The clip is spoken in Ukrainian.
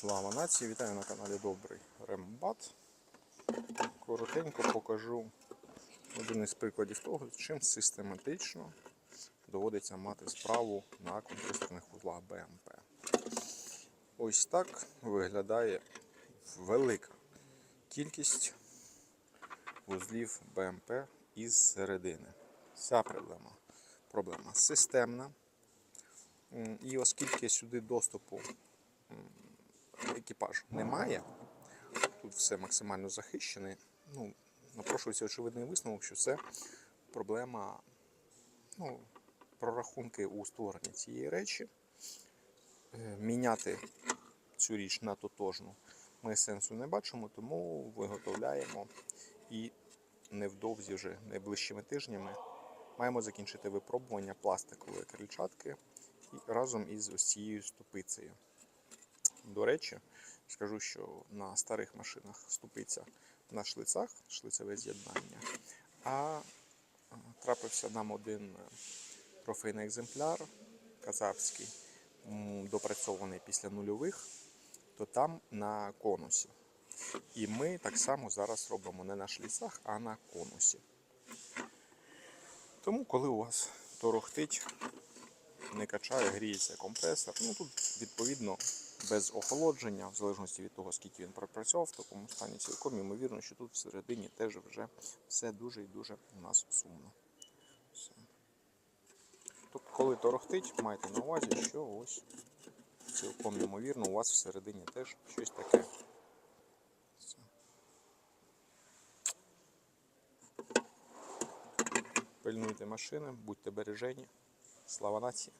Слава нації! Вітаю на каналі Добрий Рембат. Коротенько покажу один із прикладів того, чим систематично доводиться мати справу на компресорних вузлах БМП. Ось так виглядає велика кількість вузлів БМП із середини. Ця проблема. Проблема системна. І оскільки сюди доступу екіпажу немає, тут все максимально захищене, ну, напрошується очевидний висновок, що це проблема ну, прорахунки у створенні цієї речі. Е, Міняти цю річ на тотожну ми сенсу не бачимо, тому виготовляємо і невдовзі вже найближчими тижнями маємо закінчити випробування пластикової крильчатки разом із ось цією ступицею. До речі, скажу, що на старих машинах ступиця на шлицах, шлицеве з'єднання. А е, трапився нам один е, трофейний екземпляр кацапський, допрацьований після нульових, то там на конусі. І ми так само зараз робимо не на шліцах, а на конусі. Тому, коли у вас торохтить, не качає, гріється компресор, ну тут відповідно без охолодження, в залежності від того, скільки він пропрацював в такому стані, цілком ймовірно, що тут всередині теж вже все дуже і дуже у нас сумно. Все. Тобто, коли торохтить, майте на увазі, що ось цілком ймовірно у вас всередині теж щось таке. Пильнуйте машини, будьте бережені. Слава нації!